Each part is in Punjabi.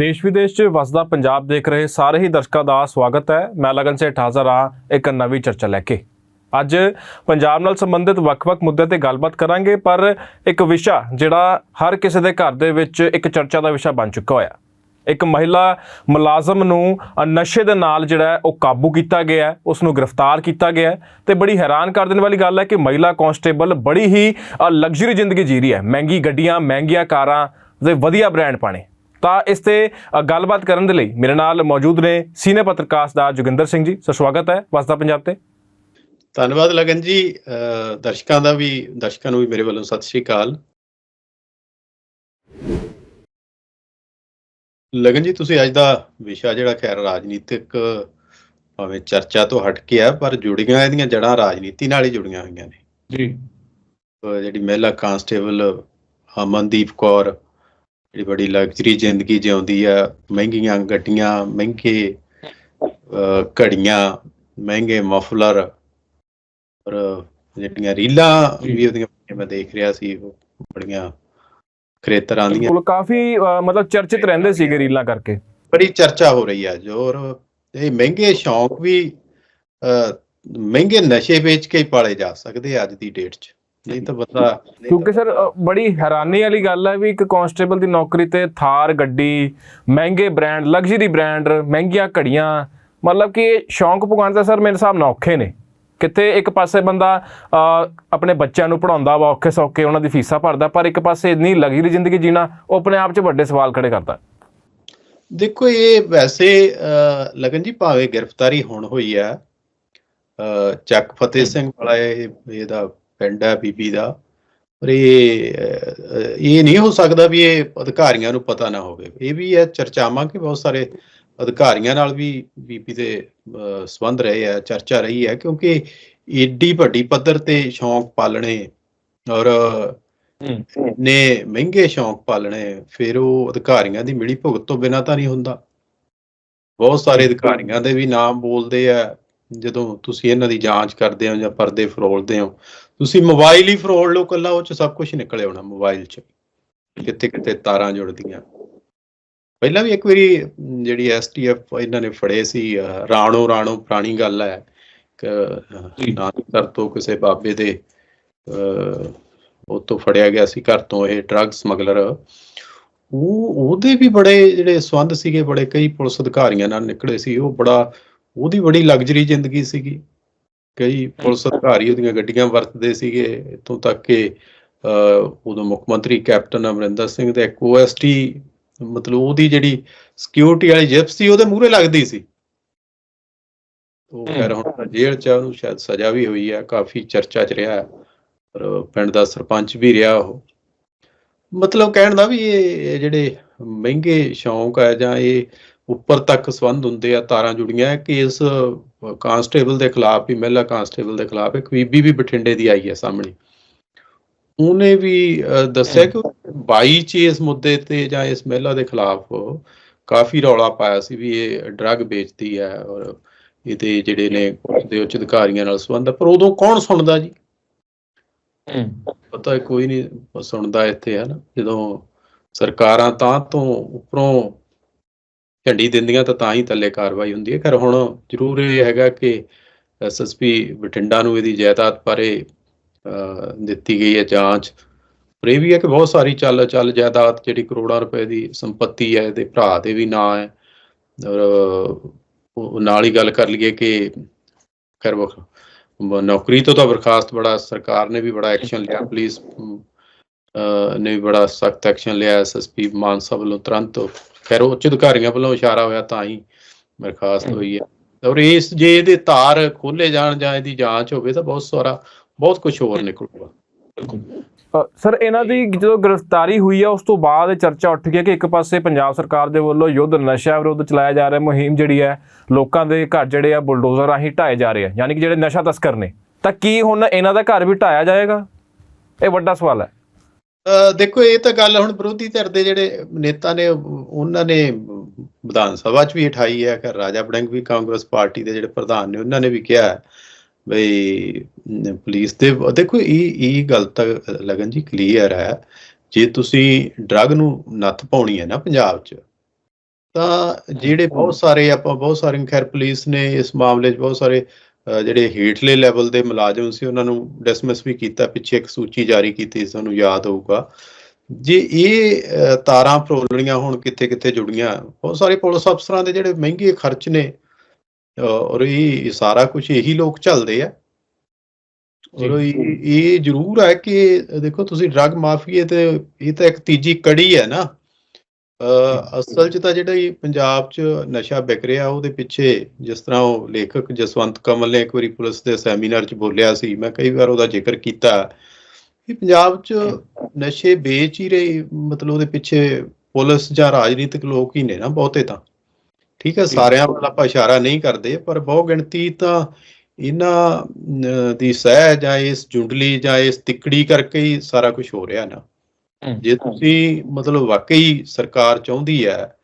ਦੇਸ਼ ਵਿਦੇਸ਼ 'ਚ ਵਸਦਾ ਪੰਜਾਬ ਦੇਖ ਰਹੇ ਸਾਰੇ ਹੀ ਦਰਸ਼ਕਾਂ ਦਾ ਸਵਾਗਤ ਹੈ। ਮੈਂ ਲਗਨ ਸੇ ਹਾਜ਼ਰ ਹਾਂ ਇੱਕ ਨਵੀਂ ਚਰਚਾ ਲੈ ਕੇ। ਅੱਜ ਪੰਜਾਬ ਨਾਲ ਸੰਬੰਧਿਤ ਵੱਖ-ਵੱਖ ਮੁੱਦਿਆਂ ਤੇ ਗੱਲਬਾਤ ਕਰਾਂਗੇ, ਪਰ ਇੱਕ ਵਿਸ਼ਾ ਜਿਹੜਾ ਹਰ ਕਿਸੇ ਦੇ ਘਰ ਦੇ ਵਿੱਚ ਇੱਕ ਚਰਚਾ ਦਾ ਵਿਸ਼ਾ ਬਣ ਚੁੱਕਾ ਹੋਇਆ। ਇੱਕ ਮਹਿਲਾ ਮੁਲਾਜ਼ਮ ਨੂੰ ਨਸ਼ੇ ਦੇ ਨਾਲ ਜਿਹੜਾ ਉਹ ਕਾਬੂ ਕੀਤਾ ਗਿਆ ਹੈ, ਉਸ ਨੂੰ ਗ੍ਰਿਫਤਾਰ ਕੀਤਾ ਗਿਆ ਹੈ ਤੇ ਬੜੀ ਹੈਰਾਨ ਕਰ ਦੇਣ ਵਾਲੀ ਗੱਲ ਹੈ ਕਿ ਮਹਿਲਾ ਕਾਂਸਟੇਬਲ ਬੜੀ ਹੀ ਲਗਜ਼ਰੀ ਜ਼ਿੰਦਗੀ ਜੀ ਰਹੀ ਹੈ। ਮਹਿੰਗੀ ਗੱਡੀਆਂ, ਮਹਿੰਗੀਆਂ ਕਾਰਾਂ ਤੇ ਵਧੀਆ ਬ੍ਰਾਂਡ ਪਾਣੇ। ਤਾਂ ਇਸ ਤੇ ਗੱਲਬਾਤ ਕਰਨ ਦੇ ਲਈ ਮੇਰੇ ਨਾਲ ਮੌਜੂਦ ਨੇ ਸੀਨੀਅਰ ਪੱਤਰਕਾਰ ਦਾ ਜੋਗਿੰਦਰ ਸਿੰਘ ਜੀ। ਸੋ ਸਵਾਗਤ ਹੈ ਵਸਦਾ ਪੰਜਾਬ ਤੇ। ਧੰਨਵਾਦ ਲਗਨ ਜੀ। ਦਰਸ਼ਕਾਂ ਦਾ ਵੀ ਦਰਸ਼ਕਾਂ ਨੂੰ ਵੀ ਮੇਰੇ ਵੱਲੋਂ ਸਤਿ ਸ਼੍ਰੀ ਅਕਾਲ। ਲਗਨ ਜੀ ਤੁਸੀਂ ਅੱਜ ਦਾ ਵਿਸ਼ਾ ਜਿਹੜਾ ਖੈਰ ਰਾਜਨੀਤਿਕ ਭਾਵੇਂ ਚਰਚਾ ਤੋਂ ਹਟ ਕੇ ਆ ਪਰ ਜੁੜੀਆਂ ਇਹਦੀਆਂ ਜੜਾਂ ਰਾਜਨੀਤੀ ਨਾਲ ਹੀ ਜੁੜੀਆਂ ਹੋਈਆਂ ਨੇ। ਜੀ। ਜਿਹੜੀ ਮਹਿਲਾ ਕਾਂਸਟੇਬਲ ਅਮਨਦੀਪ ਕੌਰ ਜਿਹੜੀ ਬੜੀ ਲਗਜ਼ਰੀ ਜ਼ਿੰਦਗੀ ਜਿਉਂਦੀ ਆ ਮਹਿੰਗੀਆਂ ਗੱਡੀਆਂ ਮਹਿੰਗੇ ਘੜੀਆਂ ਮਹਿੰਗੇ ਮਫਲਰ ਔਰ ਜਿਹੜੀਆਂ ਰੀਲਾਂ ਵੀ ਉਹਦੀਆਂ ਮੈਂ ਦੇਖ ਰਿਹਾ ਸੀ ਉਹ ਬੜੀਆਂ ਖਰੇਤਰਾਂ ਦੀਆਂ ਬਿਲਕੁਲ ਕਾਫੀ ਮਤਲਬ ਚਰਚਿਤ ਰਹਿੰਦੇ ਸੀਗੇ ਰੀਲਾਂ ਕਰਕੇ। ਬੜੀ ਚਰਚਾ ਹੋ ਰਹੀ ਹੈ ਜੋ ਔਰ ਇਹ ਮਹਿੰਗੇ ਸ਼ੌਂਕ ਵੀ ਮਹਿੰਗੇ ਨਸ਼ੇ ਵੇਚ ਕੇ ਪਾਲੇ ਜਾ ਸਕਦੇ ਆ ਅੱਜ ਦੀ ਡੇਟ 'ਚ। ਨਹੀਂ ਤਾਂ ਬੰਦਾ ਕਿਉਂਕਿ ਸਰ ਬੜੀ ਹੈਰਾਨੀ ਵਾਲੀ ਗੱਲ ਹੈ ਵੀ ਇੱਕ ਕਾਂਸਟੇਬਲ ਦੀ ਨੌਕਰੀ ਤੇ ਥਾਰ ਗੱਡੀ ਮਹਿੰਗੇ ਬ੍ਰਾਂਡ ਲਗਜ਼ਰੀ ਬ੍ਰਾਂਡ ਮਹਿੰਗੀਆਂ ਘੜੀਆਂ ਮਤਲਬ ਕਿ ਸ਼ੌਂਕ ਪੁਗਾਉਣ ਤਾਂ ਸਰ ਮੇਰੇ ਹਿਸਾਬ ਨਾਲ ਔਖੇ ਨੇ। ਕਿਤੇ ਇੱਕ ਪਾਸੇ ਬੰਦਾ ਆਪਣੇ ਬੱਚਿਆਂ ਨੂੰ ਪੜਾਉਂਦਾ ਵਾ ਔਖੇ ਸੌਖੇ ਉਹਨਾਂ ਦੀ ਫੀਸਾਂ ਭਰਦਾ ਪਰ ਇੱਕ ਪਾਸੇ ਇੰਨੀ ਲਗਜ਼ਰੀ ਜ਼ਿੰਦਗੀ ਜੀਣਾ ਉਹ ਆਪਣੇ ਆਪ 'ਚ ਵੱਡੇ ਸਵਾਲ ਖੜੇ ਕਰਦਾ। ਦੇਖੋ ਇਹ ਵੈਸੇ ਲਗਨ ਜੀ ਭਾਵੇਂ ਗ੍ਰਿਫਤਾਰੀ ਹੁਣ ਹੋਈ ਹੈ ਅਹ, ਚੱਕ ਫਤਿਹ ਸਿੰਘ ਵਾਲਾ ਇਹ ਇਹਦਾ ਪਿੰਡ ਹੈ ਬੀਬੀ ਦਾ। ਪਰ ਇਹ ਇਹ ਨਹੀਂ ਹੋ ਸਕਦਾ ਵੀ ਇਹ ਅਧਿਕਾਰੀਆਂ ਨੂੰ ਪਤਾ ਨਾ ਹੋਵੇ। ਇਹ ਵੀ ਹੈ ਚਰਚਾਵਾਂ ਕਿ ਬਹੁਤ ਸਾਰੇ ਅਧਿਕਾਰੀਆਂ ਨਾਲ ਵੀ ਬੀਬੀ ਦੇ ਸੰਬੰਧ ਰਹੇ ਆ ਚਰਚਾ ਰਹੀ ਹੈ ਕਿਉਂਕਿ ਏਡੀ ਵੱਡੀ ਪੱਧਰ ਤੇ ਸ਼ੌਂਕ ਪਾਲਣੇ ਔਰ ਨੇ ਮਹਿੰਗੇ ਸ਼ੌਂਕ ਪਾਲਣੇ ਫਿਰ ਉਹ ਅਧਿਕਾਰੀਆਂ ਦੀ ਮਿਲੀ ਭੁਗਤ ਤੋਂ ਬਿਨਾਂ ਤਾਂ ਨਹੀਂ ਹੁੰਦਾ। ਬਹੁਤ ਸਾਰੇ ਅਧਿਕਾਰੀਆਂ ਦੇ ਵੀ ਨਾਮ ਬੋਲਦੇ ਆ ਜਦੋਂ ਤੁਸੀਂ ਇਹਨਾਂ ਦੀ ਜਾਂਚ ਕਰਦੇ ਹੋ ਜਾਂ ਪਰਦੇ ਫਰੋਲਦੇ ਹੋ ਤੁਸੀਂ ਮੋਬਾਈਲ ਹੀ ਫਰੋਲ ਲਓ ਕੱਲਾ ਉਹ ਚ ਸਭ ਕੁਝ ਨਿਕਲੇ ਆਉਣਾ ਮੋਬਾਈਲ ਚ। ਕਿੱਥੇ ਕਿੱਥੇ ਤਾਰਾਂ ਜੁੜਦੀਆਂ। ਪਹਿਲਾਂ ਵੀ ਇੱਕ ਵਾਰੀ ਜਿਹੜੀ ਐਸਟੀਐਫ ਇਹਨਾਂ ਨੇ ਫੜੇ ਸੀ ਰਾਣੋ ਰਾਣੋ ਪੁਰਾਣੀ ਗੱਲ ਹੈ। ਕਿ ਨਾਨਕਸਰ ਤੋਂ ਕਿਸੇ ਬਾਬੇ ਦੇ ਅਹ, ਉਹ ਤੋਂ ਫੜਿਆ ਗਿਆ ਸੀ ਘਰ ਤੋਂ ਇਹ ਡਰੱਗ ਸਮਗਲਰ ਉਹ ਉਹਦੇ ਵੀ ਬੜੇ ਜਿਹੜੇ ਸੰਬੰਧ ਸੀਗੇ ਬੜੇ ਕਈ ਪੁਲਿਸ ਅਧਿਕਾਰੀਆਂ ਨਾਲ ਨਿਕਲੇ ਸੀ। ਉਹ ਬੜਾ ਉਹਦੀ ਬੜੀ ਲਗਜ਼ਰੀ ਜ਼ਿੰਦਗੀ ਸੀਗੀ। ਕਈ ਪੁਲਿਸ ਅਧਿਕਾਰੀ ਉਹਦੀਆਂ ਗੱਡੀਆਂ ਵਰਤਦੇ ਸੀਗੇ। ਇੱਥੋਂ ਤੱਕ ਕਿ ਉਦੋਂ ਮੁੱਖ ਮੰਤਰੀ ਕੈਪਟਨ ਅਮਰਿੰਦਰ ਸਿੰਘ ਤੇ ਇੱਕ ਓਐਸਟੀ ਮਤਲਬ ਉਹਦੀ ਜਿਹੜੀ ਸਿਕਿਉਰਿਟੀ ਵਾਲੀ ਜਿਪ ਸੀ ਉਹਦੇ ਮੂਹਰੇ ਲੱਗਦੀ ਸੀ। ਉਹ ਖੈਰ ਹੁਣ ਜੇਲ੍ਹ ਚ ਆ, ਉਹਨੂੰ ਸ਼ਾਇਦ ਸਜ਼ਾ ਵੀ ਹੋਈ ਹੈ ਕਾਫੀ ਚਰਚਾ ਚ ਰਿਹਾ। ਪਰ ਪਿੰਡ ਦਾ ਸਰਪੰਚ ਵੀ ਰਿਹਾ ਉਹ। ਮਤਲਬ ਕਹਿਣ ਦਾ ਵੀ ਇਹ ਜਿਹੜੇ ਮਹਿੰਗੇ ਸ਼ੌਂਕ ਹੈ ਜਾਂ ਇਹ ਉੱਪਰ ਤੱਕ ਸੰਬੰਧ ਹੁੰਦੇ ਆ ਤਾਰਾਂ ਜੁੜੀਆਂ ਹੈ ਕਿ ਇਸ ਕਾਂਸਟੇਬਲ ਦੇ ਖਿਲਾਫ ਵੀ ਮਹਿਲਾ ਕਾਂਸਟੇਬਲ ਦੇ ਖਿਲਾਫ ਇੱਕ ਬੀਬੀ ਵੀ ਬਠਿੰਡੇ ਦੀ ਆਈ ਹੈ ਸਾਹਮਣੇ। ਉਹਨੇ ਵੀ ਦੱਸਿਆ ਕਿ 22 ਚ ਇਸ ਮੁੱਦੇ ਤੇ ਜਾਂ ਇਸ ਮਹਿਲਾ ਦੇ ਖਿਲਾਫ ਕਾਫੀ ਰੌਲਾ ਪਾਇਆ ਸੀ ਵੀ ਇਹ ਡਰੱਗ ਵੇਚਦੀ ਹੈ ਔਰ ਇਹਦੇ ਜਿਹੜੇ ਨੇ ਦੇ ਉੱਚ ਅਧਿਕਾਰੀਆਂ ਨਾਲ ਸੰਬੰਧ ਹੈ। ਪਰ ਉਦੋਂ ਕੌਣ ਸੁਣਦਾ ਜੀ? ਪਤਾ ਕੋਈ ਨਹੀਂ ਸੁਣਦਾ ਇੱਥੇ ਹੈ ਨਾ। ਜਦੋਂ ਸਰਕਾਰਾਂ ਤਾਂ ਤੋਂ ਉੱਪਰੋਂ ਝੰਡੀ ਦਿੰਦੀਆਂ ਤਾਂ ਤਾਂ ਹੀ ਥੱਲੇ ਕਾਰਵਾਈ ਹੁੰਦੀ ਹੈ। ਪਰ ਹੁਣ ਜ਼ਰੂਰ ਇਹ ਹੈਗਾ ਕਿ ਐਸਐਸਪੀ ਬਠਿੰਡਾ ਨੂੰ ਇਹਦੀ ਜਾਇਦਾਦ ਬਾਰੇ ਦਿੱਤੀ ਗਈ ਹੈ ਜਾਂਚ। ਪਰ ਇਹ ਵੀ ਹੈ ਕਿ ਬਹੁਤ ਸਾਰੀ ਚੱਲ ਚੱਲ ਜਾਇਦਾਦ ਜਿਹੜੀ ਕਰੋੜਾਂ ਰੁਪਏ ਦੀ ਸੰਪਤੀ ਹੈ, ਇਹਦੇ ਭਰਾ ਦੇ ਵੀ ਨਾਂ ਹੈ। ਔਰ ਨਾਲ ਹੀ ਗੱਲ ਕਰ ਲਈਏ ਕਿ ਖੈਰ ਵਖ ਨੌਕਰੀ ਤੋਂ ਤਾਂ ਬਰਖਾਸਤ ਬੜਾ, ਸਰਕਾਰ ਨੇ ਵੀ ਬੜਾ ਐਕਸ਼ਨ ਲਿਆ, ਪੁਲਿਸ ਨੇ ਵੀ ਬੜਾ ਸਖਤ ਐਕਸ਼ਨ ਲਿਆ ਐਸਐਸਪੀ ਮਾਨਸਾ ਵੱਲੋਂ ਤੁਰੰਤ। ਖੈਰ ਉੱਚ ਅਧਿਕਾਰੀਆਂ ਵੱਲੋਂ ਇਸ਼ਾਰਾ ਹੋਇਆ ਤਾਂ ਹੀ ਬਰਖਾਸਤ ਹੋਈ ਹੈ। ਔਰ ਇਸ ਜੇ ਇਹਦੇ ਤਾਰ ਖੋਲੇ ਜਾਣ ਜਾਂ ਇਹਦੀ ਜਾਂਚ ਹੋਵੇ ਤਾਂ ਬਹੁਤ ਸਾਰਾ ਬਹੁਤ ਕੁਝ ਹੋਰ ਨਿਕਲੂਗਾ। ਸਰ ਇਹਨਾਂ ਦੀ ਜਦੋਂ ਗ੍ਰਿਫਤਾਰੀ ਹੋਈ ਹੈ ਉਸ ਤੋਂ ਬਾਅਦ ਇਹ ਚਰਚਾ ਉੱਠ ਗਈ ਕਿ ਇੱਕ ਪਾਸੇ ਪੰਜਾਬ ਸਰਕਾਰ ਦੇ ਵੱਲੋਂ ਯੁੱਧ ਨਸ਼ਾ ਵਿਰੁੱਧ ਚਲਾਇਆ ਜਾ ਰਿਹਾ ਮੁਹਿੰਮ ਜਿਹੜੀ ਹੈ ਲੋਕਾਂ ਦੇ ਘਰ ਜਿਹੜੇ ਆ ਬੁਲਡੋਜ਼ਰ ਰਾਹੀਂ ਢਾਏ ਜਾ ਰਹੇ ਆ ਯਾਨੀ ਕਿ ਜਿਹੜੇ ਨਸ਼ਾ ਤਸਕਰ ਨੇ। ਤਾਂ ਕੀ ਹੁਣ ਇਹਨਾਂ ਦਾ ਘਰ ਵੀ ਢਾਇਆ ਜਾਏਗਾ? ਇਹ ਵੱਡਾ ਸਵਾਲ ਹੈ। ਦੇਖੋ ਇਹ ਤਾਂ ਗੱਲ ਹੁਣ ਵਿਰੋਧੀ ਧਿਰ ਦੇ ਜਿਹੜੇ ਨੇਤਾ ਨੇ ਉਹ- ਉਹਨਾਂ ਨੇ ਵਿਧਾਨ ਸਭਾ 'ਚ ਵੀ ਉਠਾਈ ਹੈ ਕਿ ਰਾਜਾ ਵੜਿੰਗ ਵੀ ਕਾਂਗਰਸ ਪਾਰਟੀ ਦੇ ਜਿਹੜੇ ਪ੍ਰਧਾਨ ਨੇ ਉਹਨਾਂ ਨੇ ਵੀ ਕਿਹਾ ਹੈ ਬਈ ਪੁਲਿਸ ਦੇ ਦੇਖੋ ਇਹ ਇਹ ਗੱਲ ਤਾਂ ਲਗਨ ਜੀ ਕਲੀਅਰ ਹੈ। ਜੇ ਤੁਸੀਂ ਡਰੱਗ ਨੂੰ ਨੱਥ ਪਾਉਣੀ ਹੈ ਨਾ ਪੰਜਾਬ 'ਚ ਤਾਂ ਜਿਹੜੇ ਬਹੁਤ ਸਾਰੇ ਆਪਾਂ ਬਹੁਤ ਸਾਰੀਆਂ ਖੈਰ ਪੁਲਿਸ ਨੇ ਇਸ ਮਾਮਲੇ 'ਚ ਬਹੁਤ ਸਾਰੇ ਜਿਹੜੇ ਹੇਠਲੇ ਲੈਵਲ ਦੇ ਮੁਲਾਜ਼ਮ ਸੀ ਉਹਨਾਂ ਨੂੰ ਡਿਸਮਿਸ ਵੀ ਕੀਤਾ ਪਿੱਛੇ ਇੱਕ ਸੂਚੀ ਜਾਰੀ ਕੀਤੀ ਸੀ ਤੁਹਾਨੂੰ ਯਾਦ ਹੋਊਗਾ। ਜੇ ਇਹ ਤਾਰਾਂ ਫਰੋਲਣੀਆਂ ਹੁਣ ਕਿੱਥੇ ਕਿੱਥੇ ਜੁੜੀਆਂ ਬਹੁਤ ਸਾਰੇ ਪੁਲਿਸ ਅਫਸਰਾਂ ਦੇ ਜਿਹੜੇ ਮਹਿੰਗੇ ਖਰਚ ਨੇ ਔਰ ਇਹ ਸਾਰਾ ਕੁਝ ਇਹੀ ਲੋਕ ਚੱਲਦੇ ਆ। ਔਰ ਇਹ ਜ਼ਰੂਰ ਹੈ ਕਿ ਦੇਖੋ ਤੁਸੀਂ ਡਰੱਗ ਮਾਫੀਏ ਤੇ ਇਹ ਤਾਂ ਇੱਕ ਤੀਜੀ ਕੜੀ ਹੈ ਨਾ। ਅਸਲ 'ਚ ਤਾਂ ਜਿਹੜਾ ਇਹ ਪੰਜਾਬ 'ਚ ਨਸ਼ਾ ਵਿਕ ਰਿਹਾ, ਉਹਦੇ ਪਿੱਛੇ ਜਿਸ ਤਰ੍ਹਾਂ ਉਹ ਲੇਖਕ ਜਸਵੰਤ ਕਮਲ ਨੇ ਇੱਕ ਵਾਰੀ ਪੁਲਿਸ ਦੇ ਸੈਮੀਨਾਰ 'ਚ ਬੋਲਿਆ ਸੀ, ਮੈਂ ਕਈ ਵਾਰ ਉਹਦਾ ਜ਼ਿਕਰ ਕੀਤਾ। ਕਿ ਪੰਜਾਬ 'ਚ ਨਸ਼ੇ ਵੇਚ ਹੀ ਰਹੇ, ਮਤਲਬ ਉਹਦੇ ਪਿੱਛੇ ਪੁਲਿਸ ਜਾਂ ਰਾਜਨੀਤਿਕ ਲੋਕ ਹੀ ਨੇ ਨਾ ਬਹੁਤੇ ਤਾਂ। ਠੀਕ ਹੈ, ਸਾਰਿਆਂ ਵੱਲ ਆਪਾਂ ਇਸ਼ਾਰਾ ਨਹੀਂ ਕਰਦੇ, ਪਰ ਬਹੁ ਗਿਣਤੀ ਤਾਂ ਇਹਨਾਂ ਦੀ ਸਹਿ ਜਾਂ ਇਸ ਜੁੰਡਲੀ ਜਾਂ ਇਸ ਤਿੱਕੜੀ ਕਰਕੇ ਹੀ ਸਾਰਾ ਕੁਝ ਹੋ ਰਿਹਾ ਨਾ। ਜੇ ਤੁਸੀਂ ਮਤਲਬ ਵਾਕਈ ਸਰਕਾਰ ਚਾਹੁੰਦੀ ਹੈ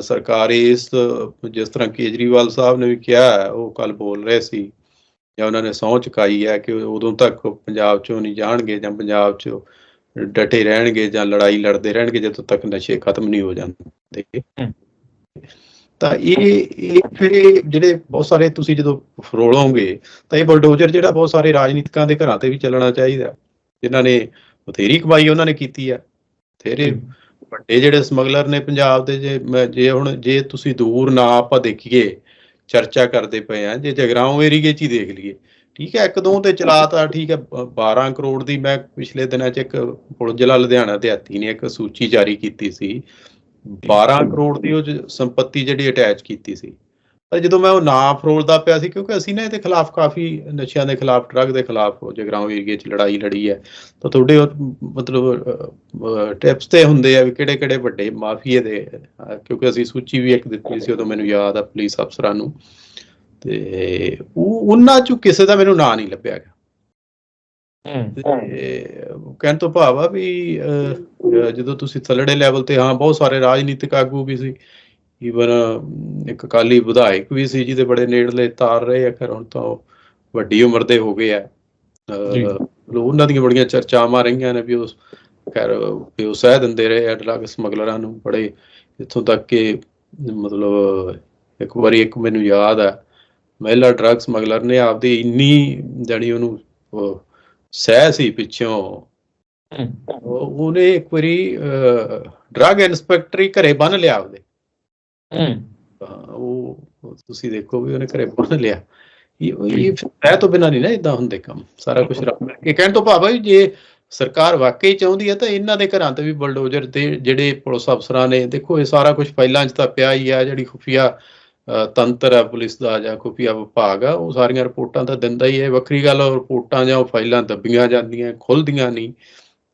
ਸਰਕਾਰ ਇਸ ਜਿਸ ਤਰ੍ਹਾਂ ਕੇਜਰੀਵਾਲ ਸਾਹਿਬ ਨੇ ਵੀ ਕਿਹਾ ਉਹ ਕੱਲ ਬੋਲ ਰਹੇ ਸੀ ਜਾਂ ਉਹਨਾਂ ਨੇ ਸਹੁੰ ਚੁਕਾਈ ਹੈ ਕਿ ਉਦੋਂ ਤੱਕ ਪੰਜਾਬ ਚੋਂ ਨਹੀਂ ਜਾਣਗੇ ਜਾਂ ਪੰਜਾਬ 'ਚ ਡਟੇ ਰਹਿਣਗੇ ਜਾਂ ਲੜਾਈ ਲੜਦੇ ਰਹਿਣਗੇ ਜਦੋਂ ਤੱਕ ਨਸ਼ੇ ਖਤਮ ਨਹੀਂ ਹੋ ਜਾਂਦੇ। ਤਾਂ ਇਹ ਇਹ ਫਿਰ ਜਿਹੜੇ ਬਹੁਤ ਸਾਰੇ ਤੁਸੀਂ ਜਦੋਂ ਫਰੋਲੋਗੇ ਤਾਂ ਇਹ ਬਲਡੋਜ਼ਰ ਜਿਹੜਾ ਬਹੁਤ ਸਾਰੇ ਰਾਜਨੀਤਿਕਾਂ ਦੇ ਘਰਾਂ ਤੇ ਵੀ ਚੱਲਣਾ ਚਾਹੀਦਾ ਜਿਨ੍ਹਾਂ ਨੇ ਬਥੇਰੀ ਕਮਾਈ ਉਹਨਾਂ ਨੇ ਕੀਤੀ ਆ। ਬਥੇਰੇ ਵੱਡੇ ਜਿਹੜੇ ਸਮਗਲਰ ਨੇ ਪੰਜਾਬ ਦੇ ਜੇ ਜੇ ਹੁਣ ਜੇ ਤੁਸੀਂ ਦੂਰ ਨਾ ਆਪਾਂ ਦੇਖੀਏ ਚਰਚਾ ਕਰਦੇ ਪਏ ਆ ਜੇ ਜਗਰਾਉਂ ਏਰੀਏ 'ਚ ਹੀ ਦੇਖ ਲਈਏ ਠੀਕ ਹੈ ਇੱਕ ਦੋ ਤੇ ਚਲਾਤਾ ਠੀਕ ਹੈ ਬ- 12 ਕਰੋੜ ਦੀ ਮੈਂ ਪਿਛਲੇ ਦਿਨਾਂ 'ਚ ਇੱਕ ਪੁਲਿਸ ਜ਼ਿਲ੍ਹਾ ਲੁਧਿਆਣਾ ਦਿਹਾਤੀ ਨੇ ਇੱਕ ਸੂਚੀ ਜਾਰੀ ਕੀਤੀ ਸੀ। 12 ਕਰੋੜ ਦੀ ਉਹ ਸੰਪਤੀ ਜਿਹੜੀ ਅਟੈਚ ਕੀਤੀ ਸੀ। ਪਰ ਜਦੋਂ ਮੈਂ ਉਹ ਨਾਂ ਫਰੋਲਦਾ ਪਿਆ ਸੀ ਕਿਉਂਕਿ ਅਸੀਂ ਨਾ ਇਹਦੇ ਖਿਲਾਫ ਕਾਫੀ ਨਸ਼ਿਆਂ ਦੇ ਖਿਲਾਫ ਡਰੱਗ ਦੇ ਖਿਲਾਫ ਜਗਰਾਉਂ ਏਰੀਏ 'ਚ ਲੜਾਈ ਲੜੀ ਹੈ ਤਾਂ ਤੁਹਾਡੇ ਮਤਲਬ ਟਿਪਸ ਤੇ ਹੁੰਦੇ ਆ ਵੀ ਕਿਹੜੇ ਕਿਹੜੇ ਵੱਡੇ ਮਾਫੀਏ ਦੇ ਕਿਉਂਕਿ ਅਸੀਂ ਸੂਚੀ ਵੀ ਇੱਕ ਦਿੱਤੀ ਸੀ ਉਦੋਂ ਮੈਨੂੰ ਯਾਦ ਆ ਪੁਲਿਸ ਅਫਸਰਾਂ ਨੂੰ ਤੇ ਉਹ ਉਹਨਾਂ ਚੋਂ ਕਿਸੇ ਦਾ ਮੈਨੂੰ ਨਾਂ ਨਹੀਂ ਲੱਭਿਆ ਗਿਆ। ਤੇ ਕਹਿਣ ਤੋਂ ਭਾਵ ਆ ਵੀ ਜਦੋਂ ਤੁਸੀਂ ਥੱਲੜੇ ਲੈਵਲ ਤੇ ਹਾਂ ਬਹੁਤ ਸਾਰੇ ਰਾਜਨੀਤਿਕ ਆਗੂ ਵੀ ਸੀ ਈਵਨ ਇੱਕ ਅਕਾਲੀ ਵਿਧਾਇਕ ਵੀ ਸੀ ਜਿਹਦੇ ਬੜੇ ਨੇੜਲੇ ਤਾਰ ਰਹੇ ਆ ਖੈਰ ਹੁਣ ਤਾਂ ਵੱਡੀ ਉਮਰ ਦੇ ਹੋ ਗਏ ਆ। ਉਹਨਾਂ ਦੀਆਂ ਬੜੀਆਂ ਚਰਚਾਵਾਂ ਰਹੀਆਂ ਨੇ ਵੀ ਉਸ ਖੈਰ ਵੀ ਉਹ ਸਹਿ ਦਿੰਦੇ ਰਹੇ ਆ ਡਰੱਗ ਸਮਗਲਰਾਂ ਨੂੰ ਬੜੇ ਇੱਥੋਂ ਤੱਕ ਕਿ ਮਤਲਬ ਇੱਕ ਵਾਰੀ ਇੱਕ ਮੈਨੂੰ ਯਾਦ ਆ ਮਹਿਲਾ ਡਰੱਗ ਸਮਗਲਰ ਨੇ ਆਪਦੀ ਇੰਨੀ ਜਾਣੀ ਉਹਨੂੰ ਉਹ ਸਹਿ ਸੀ ਪਿੱਛੋਂ। ਉਹ- ਉਹਨੇ ਇੱਕ ਵਾਰੀ ਡਰੱਗ ਇਨਸਪੈਕਟਰ ਘਰੇ ਬੰਨ ਲਿਆ ਉਹਦੇ। ਤਾਂ ਉਹ ਤੁਸੀਂ ਦੇਖੋ ਉਹਨੇ ਘਰੇ ਬੰਨ ਲਿਆ। ਇਹ ਇਹ ਸਹਿ ਤੋਂ ਬਿਨਾਂ ਨਹੀਂ ਨਾ ਇਦਾਂ ਹੁੰਦੇ ਕੰਮ। ਸਾਰਾ ਕੁਝ ਰੱਬ ਕਰਕੇ ਕਹਿਣ ਤੋਂ ਭਾਵ ਹੈ ਜੇ ਸਰਕਾਰ ਵਾਕਈ ਚਾਹੁੰਦੀ ਹੈ ਤਾਂ ਇਹਨਾਂ ਦੇ ਘਰਾਂ ਤੇ ਵੀ ਬਲਡੋਜ਼ਰ ਤੇ ਜਿਹੜੇ ਪੁਲਿਸ ਅਫਸਰਾਂ ਨੇ, ਦੇਖੋ ਇਹ ਸਾਰਾ ਕੁਝ ਫਾਈਲਾਂ 'ਚ ਤਾਂ ਪਿਆ ਹੀ ਆ, ਜਿਹੜੀ ਖੁਫੀਆ ਤੰਤਰ ਹੈ ਪੁਲਿਸ ਦਾ ਜਾਂ ਖੁਫੀਆ ਵਿਭਾਗ ਆ, ਉਹ ਸਾਰੀਆਂ ਰਿਪੋਰਟਾਂ ਤਾਂ ਦਿੰਦਾ ਹੀ ਹੈ ਵੱਖਰੀ ਗੱਲ ਉਹ ਰਿਪੋਰਟਾਂ ਜਾਂ ਉਹ ਫਾਈਲਾਂ ਦੱਬੀਆਂ ਜਾਂਦੀਆਂ, ਖੁੱਲਦੀਆਂ ਨਹੀਂ।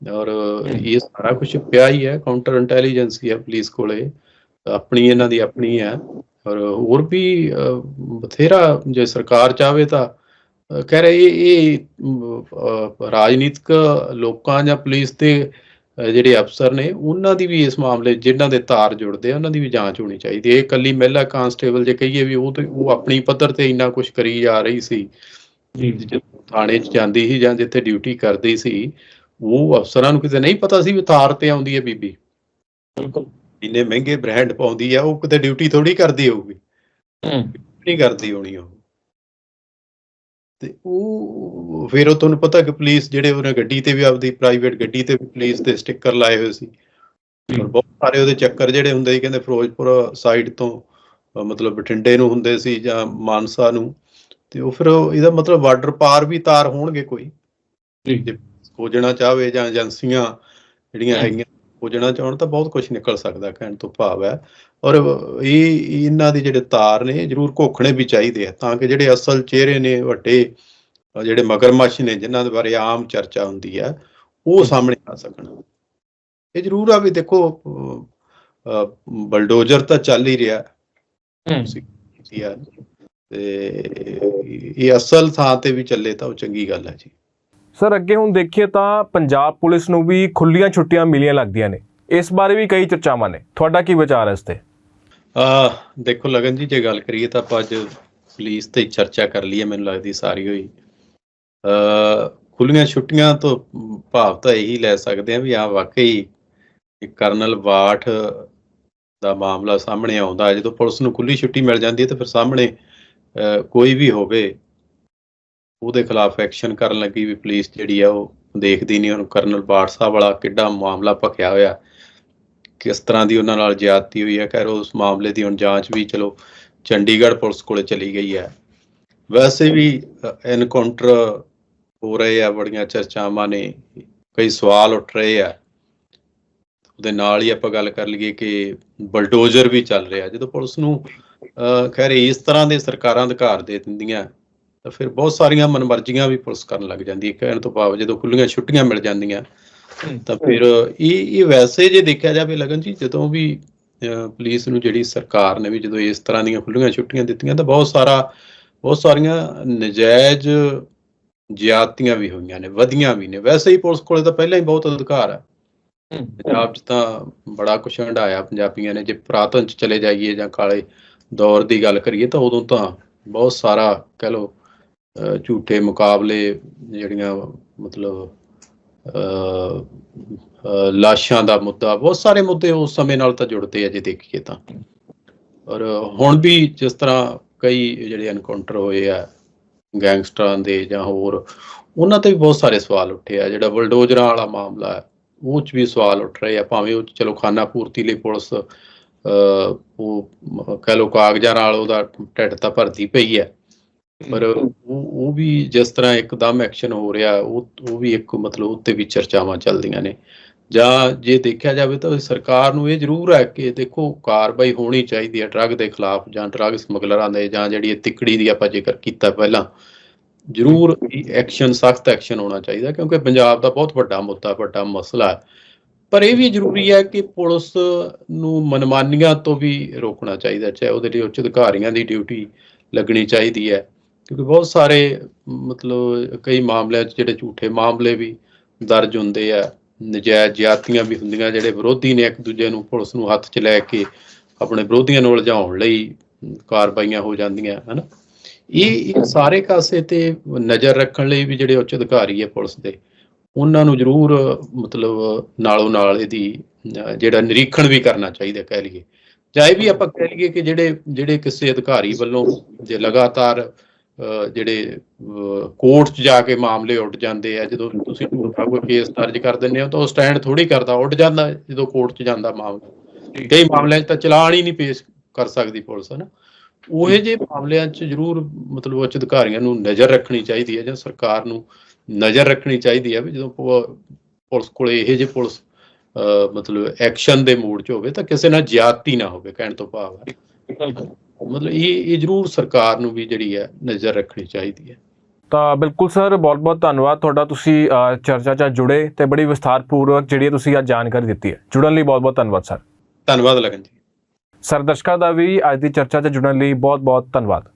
ਔਰ ਇਹ ਸਾਰਾ ਕੁਝ ਪਿਆ ਹੀ ਹੈ ਕਾਊਂਟਰ ਇੰਟੈਲੀਜੈਂਸੀ ਹੈ ਪੁਲਿਸ ਕੋਲੇ। ਆਪਣੀ ਇਹਨਾਂ ਦੀ ਆਪਣੀ ਹੈ। ਔਰ ਹੋਰ ਵੀ ਬਥੇਰਾ ਜੇ ਸਰਕਾਰ ਚਾਹਵੇ ਤਾਂ ਕਹਿ ਰਹੇ ਇਹ ਰਾਜਨੀਤਿਕ ਲੋਕਾਂ ਜਾਂ ਪੁਲਿਸ ਦੇ ਜਿਹੜੇ ਅਫਸਰ ਨੇ ਉਹਨਾਂ ਦੀ ਵੀ ਇਸ ਮਾਮਲੇ ਜਿਨ੍ਹਾਂ ਦੇ ਤਾਰ ਜੁੜਦੇ ਆ ਉਹਨਾਂ ਦੀ ਵੀ ਜਾਂਚ ਹੋਣੀ ਚਾਹੀਦੀ ਹੈ। ਇਹ ਇਕੱਲੀ ਮਹਿਲਾ ਕਾਂਸਟੇਬਲ ਜੇ ਕਹੀਏ ਵੀ ਉਹ ਤੇ ਉਹ ਆਪਣੀ ਪੱਧਰ ਤੇ ਇੰਨਾ ਕੁਝ ਕਰੀ ਜਾ ਰਹੀ ਸੀ। ਥਾਣੇ 'ਚ ਜਾਂਦੀ ਸੀ ਜਾਂ ਜਿੱਥੇ ਡਿਊਟੀ ਕਰਦੀ ਸੀ ਉਹ ਅਫਸਰਾਂ ਨੂੰ ਕਿਤੇ ਨਹੀਂ ਪਤਾ ਸੀ ਵੀ ਤਾਰ ਤੇ ਆਉਂਦੀ ਹੈ ਬੀਬੀ। ਬਿਲਕੁਲ। ਇੰਨੇ ਮਹਿੰਗੇ ਬ੍ਰਾਂਡ ਪਾਉਂਦੀ ਆ ਉਹ ਕਿਤੇ ਡਿਊਟੀ ਥੋੜੀ ਕਰਦੀ ਹੋਊਗੀ। ਨਹੀਂ ਕਰਦੀ ਹੋਣੀ ਉਹ। ਤੇ ਉਹ ਫਿਰ ਉਹ ਤੁਹਾਨੂੰ ਪਤਾ ਕਿ ਪੁਲਿਸ ਜਿਹੜੇ ਉਹਨੇ ਗੱਡੀ ਤੇ ਵੀ ਆਪਦੀ ਪ੍ਰਾਈਵੇਟ ਗੱਡੀ ਤੇ ਵੀ ਪੁਲਿਸ ਦੇ ਸਟicker ਲਾਏ ਹੋਏ ਸੀ। ਔਰ ਬਹੁਤ ਸਾਰੇ ਉਹਦੇ ਚੱਕਰ ਜਿਹੜੇ ਹੁੰਦੇ ਸੀ ਕਹਿੰਦੇ ਫਿਰੋਜ਼ਪੁਰ ਸਾਈਡ ਤੋਂ ਮਤਲਬ ਬਠਿੰਡੇ ਨੂੰ ਹੁੰਦੇ ਸੀ ਜਾਂ ਮਾਨਸਾ ਨੂੰ। ਤੇ ਉਹ ਫਿਰ ਇਹਦਾ ਮਤਲਬ ਬਾਰਡਰ ਪਾਰ ਵੀ ਤਾਰ ਹੋਣਗੇ ਕੋਈ। ਜੀ। ਖੋਜਣਾ ਚਾਹਵੇ ਜਾਂ ਏਜੰਸੀਆਂ ਜਿਹੜੀਆਂ। ਹੈਗੀਆਂ ਖੋਜਣਾ ਚਾਹਣ ਤਾਂ ਬਹੁਤ ਕੁਝ ਨਿਕਲ ਸਕਦਾ ਕਹਿਣ ਤੋਂ ਭਾਵ ਹੈ। ਔਰ ਇਹ ਇਹਨਾਂ ਦੇ ਜਿਹੜੇ ਤਾਰ ਨੇ ਜ਼ਰੂਰ ਘੋਖਣੇ ਵੀ ਚਾਹੀਦੇ ਆ ਤਾਂ ਕਿ ਜਿਹੜੇ ਅਸਲ ਚਿਹਰੇ ਨੇ ਵੱਡੇ ਜਿਹੜੇ ਮਗਰਮੱਛ ਨੇ ਜਿਨ੍ਹਾਂ ਦੇ ਬਾਰੇ ਆਮ ਚਰਚਾ ਹੁੰਦੀ ਹੈ ਉਹ ਸਾਹਮਣੇ ਆ ਸਕਣ। ਇਹ ਜ਼ਰੂਰ ਆ ਵੀ ਦੇਖੋ ਬਲਡੋਜ਼ਰ ਤਾਂ ਚੱਲ ਹੀ ਰਿਹਾ। ਤੇ ਇਹ ਅਸਲ ਥਾਂ ਤੇ ਵੀ ਚੱਲੇ ਤਾਂ ਉਹ ਚੰਗੀ ਗੱਲ ਹੈ ਜੀ। ਸਰ ਅੱਗੇ ਹੁਣ ਦੇਖੀਏ ਤਾਂ ਪੰਜਾਬ ਪੁਲਿਸ ਨੂੰ ਵੀ ਖੁੱਲੀਆਂ ਛੁੱਟੀਆਂ ਮਿਲੀਆਂ ਲੱਗਦੀਆਂ ਨੇ। ਇਸ ਬਾਰੇ ਵੀ ਕਈ ਚਰਚਾਵਾਂ ਨੇ। ਤੁਹਾਡਾ ਕੀ ਵਿਚਾਰ ਹੈ ਇਸ ਤੇ? ਆ ਦੇਖੋ ਲਗਨ ਜੀ ਜੇ ਗੱਲ ਕਰੀਏ ਤਾਂ ਆਪਾਂ ਅੱਜ ਪੁਲਿਸ ਤੇ ਚਰਚਾ ਕਰ ਲਈ ਹੈ ਮੈਨੂੰ ਲੱਗਦੀ ਸਾਰੀ ਹੋਈ। ਅ ਖੁੱਲੀਆਂ ਛੁੱਟੀਆਂ ਤੋਂ ਭਾਵ ਤਾਂ ਇਹੀ ਲੈ ਸਕਦੇ ਆ ਵੀ ਆ ਵਾਕਈ ਕਰਨਲ ਬਾਠ ਦਾ ਮਾਮਲਾ ਸਾਹਮਣੇ ਆਉਂਦਾ। ਜਦੋਂ ਪੁਲਿਸ ਨੂੰ ਖੁੱਲੀ ਛੁੱਟੀ ਮਿਲ ਜਾਂਦੀ ਹੈ ਤਾਂ ਫਿਰ ਸਾਹਮਣੇ ਅਹ, ਕੋਈ ਵੀ ਹੋਵੇ ਉਹਦੇ ਖਿਲਾਫ ਐਕਸ਼ਨ ਕਰਨ ਲੱਗੀ ਵੀ ਪੁਲਿਸ ਜਿਹੜੀ ਆ ਉਹ ਦੇਖਦੀ ਨਹੀਂ ਉਹਨੂੰ ਕਰਨਲ ਬਾਠ ਸਾਹਿਬ ਵਾਲਾ ਕਿੱਡਾ ਮਾਮਲਾ ਭਖਿਆ ਹੋਇਆ। ਕਿਸ ਤਰ੍ਹਾਂ ਦੀ ਉਹਨਾਂ ਨਾਲ ਜ਼ਿਆਦਤੀ ਹੋਈ ਹੈ ਖੈਰ ਉਸ ਮਾਮਲੇ ਦੀ ਹੁਣ ਜਾਂਚ ਵੀ ਚਲੋ ਚੰਡੀਗੜ੍ਹ ਪੁਲਿਸ ਕੋਲੇ ਚਲੀ ਗਈ ਹੈ। ਵੈਸੇ ਵੀ ਐਨਕਾਊਂਟਰ ਹੋ ਰਹੇ ਆ ਬੜੀਆਂ ਚਰਚਾਵਾਂ ਨੇ ਕਈ ਸਵਾਲ ਉੱਠ ਰਹੇ ਆ। ਉਹਦੇ ਨਾਲ ਹੀ ਆਪਾਂ ਗੱਲ ਕਰ ਲਈਏ ਕਿ ਬਲਡੋਜ਼ਰ ਵੀ ਚੱਲ ਰਿਹਾ ਜਦੋਂ ਪੁਲਿਸ ਨੂੰ ਅਹ, ਖੈਰ ਇਸ ਤਰ੍ਹਾਂ ਦੇ ਸਰਕਾਰਾਂ ਅਧਿਕਾਰ ਦੇ ਦਿੰਦੀਆਂ ਤਾਂ ਫਿਰ ਬਹੁਤ ਸਾਰੀਆਂ ਮਨਮਰਜ਼ੀਆਂ ਵੀ ਪੁਲਿਸ ਕਰਨ ਲੱਗ ਜਾਂਦੀ ਹੈ ਕਹਿਣ ਤੋਂ ਭਾਵ ਜਦੋਂ ਖੁੱਲੀਆਂ ਛੁੱਟੀਆਂ ਮਿਲ ਜਾਂਦੀਆਂ ਤਾਂ ਫਿਰ ਇਹ ਇਹ ਵੈਸੇ ਜੇ ਦੇਖਿਆ ਜਾਵੇ ਲਗਨ ਜੀ ਜਦੋਂ ਵੀ ਪੁਲਿਸ ਨੂੰ ਜਿਹੜੀ ਸਰਕਾਰ ਨੇ ਵੀ ਜਦੋਂ ਇਸ ਤਰ੍ਹਾਂ ਦੀਆਂ ਖੁੱਲੀਆਂ ਛੁੱਟੀਆਂ ਦਿੱਤੀਆਂ ਤਾਂ ਬਹੁਤ ਸਾਰਾ ਬਹੁਤ ਸਾਰੀਆਂ ਨਜਾਇਜ਼ ਜ਼ਿਆਦਤੀਆਂ ਵੀ ਹੋਈਆਂ ਨੇ ਵਧੀਆਂ ਵੀ ਨੇ। ਵੈਸੇ ਹੀ ਪੁਲਿਸ ਕੋਲੇ ਤਾਂ ਪਹਿਲਾਂ ਹੀ ਬਹੁਤ ਅਧਿਕਾਰ ਹੈ। ਪੰਜਾਬ 'ਚ ਤਾਂ ਬੜਾ ਕੁਛ ਹੰਡਾਇਆ ਪੰਜਾਬੀਆਂ ਨੇ ਜੇ ਪੁਰਾਤਨ 'ਚ ਚਲੇ ਜਾਈਏ ਜਾਂ ਕਾਲੇ ਦੌਰ ਦੀ ਗੱਲ ਕਰੀਏ ਤਾਂ ਉਦੋਂ ਤਾਂ ਬਹੁਤ ਸਾਰਾ ਕਹਿ ਅਹ, ਝੂਠੇ ਮੁਕਾਬਲੇ ਜਿਹੜੀਆਂ ਮਤਲਬ ਲਾਸ਼ਾਂ ਦਾ ਮੁੱਦਾ, ਬਹੁਤ ਸਾਰੇ ਮੁੱਦੇ ਉਸ ਸਮੇਂ ਨਾਲ ਤਾਂ ਜੁੜਦੇ ਆ, ਜੇ ਦੇਖੀਏ ਤਾਂ। ਔਰ ਹੁਣ ਵੀ ਜਿਸ ਤਰ੍ਹਾਂ ਕਈ ਜਿਹੜੇ ਐਨਕਾਊਂਟਰ ਹੋਏ ਆ, ਗੈਂਗਸਟਰਾਂ ਦੇ ਜਾਂ ਹੋਰ, ਉਹਨਾਂ ਤੇ ਵੀ ਬਹੁਤ ਸਾਰੇ ਸਵਾਲ ਉੱਠੇ ਆ। ਜਿਹੜਾ ਬਲਡੋਜ਼ਰਾਂ ਵਾਲਾ ਮਾਮਲਾ ਹੈ, ਉਹ 'ਚ ਵੀ ਸਵਾਲ ਉੱਠ ਰਹੇ ਆ। ਭਾਵੇਂ ਉਹ 'ਚ ਚਲੋ ਖਾਨਾ ਪੂਰਤੀ ਲਈ ਪੁਲਿਸ ਉਹ ਮ- ਕਹਿ ਲਓ ਕਾਗਜ਼ਾਂ ਨਾਲ ਉਹਦਾ ਢਿੱਡ ਤਾਂ ਭਰਦੀ ਪਈ ਹੈ। ਪਰ ਉਹ ਉਹ ਵੀ ਜਿਸ ਤਰ੍ਹਾਂ ਇੱਕਦਮ ਐਕਸ਼ਨ ਹੋ ਰਿਹਾ, ਉਹ ਉਹ ਵੀ ਇੱਕ ਮਤਲਬ ਉੱਤੇ ਵੀ ਚਰਚਾਵਾਂ ਚੱਲਦੀਆਂ ਨੇ। ਜਾਂ ਜੇ ਦੇਖਿਆ ਜਾਵੇ ਤਾਂ ਸਰਕਾਰ ਨੂੰ ਇਹ ਜ਼ਰੂਰ ਹੈ ਕਿ ਦੇਖੋ, ਕਾਰਵਾਈ ਹੋਣੀ ਚਾਹੀਦੀ ਹੈ ਡਰੱਗ ਦੇ ਖਿਲਾਫ ਜਾਂ ਡਰੱਗ ਸਮਗਲਰਾਂ ਦੇ ਜਾਂ ਜਿਹੜੀ ਇਹ ਤਿੱਕੜੀ ਦੀ ਆਪਾਂ ਜ਼ਿਕਰ ਕੀਤਾ ਪਹਿਲਾਂ, ਜ਼ਰੂਰ ਐਕਸ਼ਨ ਸਖਤ ਐਕਸ਼ਨ ਹੋਣਾ ਚਾਹੀਦਾ ਕਿਉਂਕਿ ਪੰਜਾਬ ਦਾ ਬਹੁਤ ਵੱਡਾ ਮੁੱਦਾ, ਵੱਡਾ ਮਸਲਾ ਹੈ। ਪਰ ਇਹ ਵੀ ਜ਼ਰੂਰੀ ਹੈ ਕਿ ਪੁਲਿਸ ਨੂੰ ਮਨਮਾਨੀਆਂ ਤੋਂ ਵੀ ਰੋਕਣਾ ਚਾਹੀਦਾ, ਚਾਹੇ ਉਹਦੇ ਲਈ ਉੱਚ ਅਧਿਕਾਰੀਆਂ ਦੀ ਡਿਊਟੀ ਲੱਗਣੀ ਚਾਹੀਦੀ ਹੈ। ਕਿਉਂਕਿ ਬਹੁਤ ਸਾਰੇ ਮਤਲਬ ਕਈ ਮਾਮਲਿਆਂ 'ਚ ਜਿਹੜੇ ਝੂਠੇ ਮਾਮਲੇ ਵੀ ਦਰਜ ਹੁੰਦੇ ਆ ਨਜਾਇਜ਼ ਜ਼ਿਆਦਤੀਆਂ ਵੀ ਹੁੰਦੀਆਂ ਜਿਹੜੇ ਵਿਰੋਧੀ ਨੇ ਇੱਕ ਦੂਜੇ ਨੂੰ ਪੁਲਿਸ ਨੂੰ ਹੱਥ 'ਚ ਲੈ ਕੇ ਆਪਣੇ ਵਿਰੋਧੀਆਂ ਨੂੰ ਉਲਝਾਉਣ ਲਈ ਕਾਰਵਾਈਆਂ ਹੋ ਜਾਂਦੀਆਂ ਹਨ? ਇਹ ਸਾਰੇ ਕਾਸੇ ਤੇ ਨਜ਼ਰ ਰੱਖਣ ਲਈ ਵੀ ਜਿਹੜੇ ਉੱਚ ਅਧਿਕਾਰੀ ਹੈ ਪੁਲਿਸ ਦੇ ਉਹਨਾਂ ਨੂੰ ਜ਼ਰੂਰ ਮਤਲਬ ਨਾਲੋਂ ਨਾਲ ਇਹਦੀ ਅਹ, ਜਿਹੜਾ ਨਿਰੀਖਣ ਵੀ ਕਰਨਾ ਚਾਹੀਦਾ ਕਹਿ ਲਈਏ। ਜਾਂ ਇਹ ਵੀ ਆਪਾਂ ਕਹਿ ਲਈਏ ਕਿ ਜਿਹੜੇ ਜਿਹੜੇ ਕਿਸੇ ਅਧਿਕਾਰੀ ਵੱਲੋਂ ਜੇ ਲਗਾਤਾਰ ਜਿਹੜੇ ਕੋਰਟ 'ਚ ਜਾ ਕੇ ਮਾਮਲੇ ਉੱਡ ਜਾਂਦੇ ਆ ਜਦੋਂ ਤੁਸੀਂ ਝੂਠਾ ਕੋਈ ਕੇਸ ਦਰਜ ਕਰ ਦਿੰਦੇ ਹੋ ਤਾਂ ਉਹ ਸਟੈਂਡ ਥੋੜੀ ਕਰਦਾ ਉੱਡ ਜਾਂਦਾ ਜਦੋਂ ਕੋਰਟ 'ਚ ਜਾਂਦਾ ਮਾਮਲਾ। ਕਈ ਮਾਮਲਿਆਂ 'ਚ ਤਾਂ ਚਲਾਨ ਹੀ ਨਹੀਂ ਪੇਸ਼ ਕਰ ਸਕਦੀ ਪੁਲਿਸ ਹੈ ਨਾ ਉਹ ਜਿਹੇ ਮਾਮਲਿਆਂ 'ਚ ਜ਼ਰੂਰ ਮਤਲਬ ਉੱਚ ਅਧਿਕਾਰੀਆਂ ਨੂੰ ਨਜ਼ਰ ਰੱਖਣੀ ਚਾਹੀਦੀ ਹੈ ਜਾਂ ਸਰਕਾਰ ਨੂੰ ਨਜ਼ਰ ਰੱਖਣੀ ਚਾਹੀਦੀ ਹੈ ਵੀ ਜਦੋਂ ਪੁਲਿਸ ਕੋਲੇ ਇਹੋ ਜਿਹੇ ਪੁਲਿਸ ਮਤਲਬ ਐਕਸ਼ਨ ਦੇ ਮੂਡ 'ਚ ਹੋਵੇ ਤਾਂ ਕਿਸੇ ਨਾਲ ਜ਼ਿਆਦਤੀ ਨਾ ਹੋਵੇ ਕਹਿਣ ਤੋਂ ਭਾਵ ਹੈ। ਮਤਲਬ ਇਹ ਇਹ ਜ਼ਰੂਰ ਸਰਕਾਰ ਨੂੰ ਵੀ ਜਿਹੜੀ ਹੈ ਨਜ਼ਰ ਰੱਖਣੀ ਚਾਹੀਦੀ ਹੈ। ਤਾਂ ਬਿਲਕੁਲ ਸਰ ਬਹੁਤ-ਬਹੁਤ ਧੰਨਵਾਦ ਤੁਹਾਡਾ ਤੁਸੀਂ ਚਰਚਾ 'ਚ ਜੁੜੇ ਤੇ ਬੜੀ ਵਿਸਥਾਰਪੂਰਵਕ ਜਿਹੜੀ ਤੁਸੀਂ ਅੱਜ ਜਾਣਕਾਰੀ ਦਿੱਤੀ ਹੈ। ਜੁੜਨ ਲਈ ਬਹੁਤ-ਬਹੁਤ ਧੰਨਵਾਦ ਸਰ। ਧੰਨਵਾਦ ਲਗਨ ਜੀ। ਸਰ ਦਰਸ਼ਕਾਂ ਦਾ ਵੀ ਅੱਜ ਦੀ ਚਰਚਾ 'ਚ ਜੁੜਨ ਲਈ ਬਹੁਤ-ਬਹੁਤ ਧੰਨਵਾਦ।